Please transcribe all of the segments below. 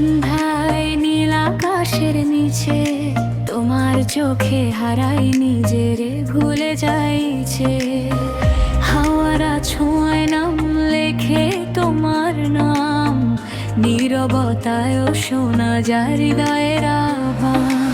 সন্ধ্যায় নীল আকাশের নিচে, তোমার চোখে হারাই নিজেরে ভুলে যাইছে। হাওয়ারা ছোঁয় নাম লেখে তোমার নাম নিরবতায় শোনা যায় হৃদয়ের আবার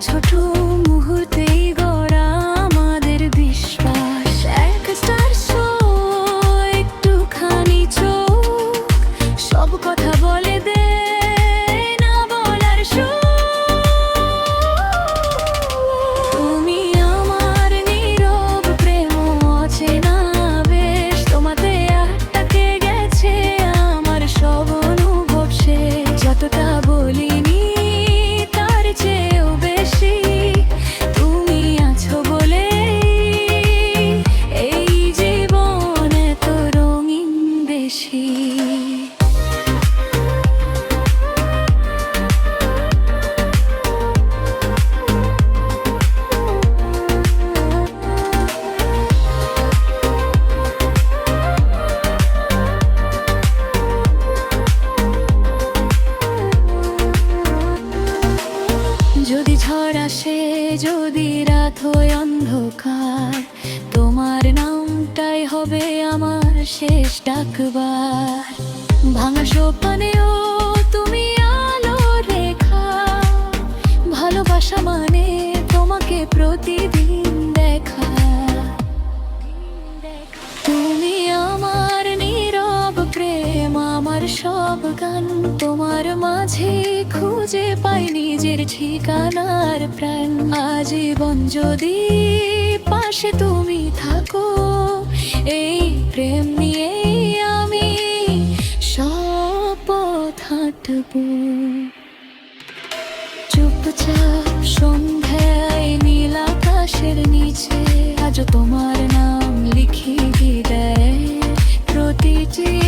ছোট আসে যদি রাত হয় অন্ধকার তোমার নামটাই হবে আমার শেষ ডাকবার। ভাঙা সোপানেও সব গান তোমার মাঝে খুঁজে পাই নিজের ঠিকানার প্রাণ। আজীবন যদি পাশে তুমি থাকো, এই প্রেম নিয়ে আমি শপথ হাঁটব। চুপচাপ সন্ধ্যায় নীল আকাশের নিচে আজ তোমার নাম লিখিয়ে দেয় প্রতিটি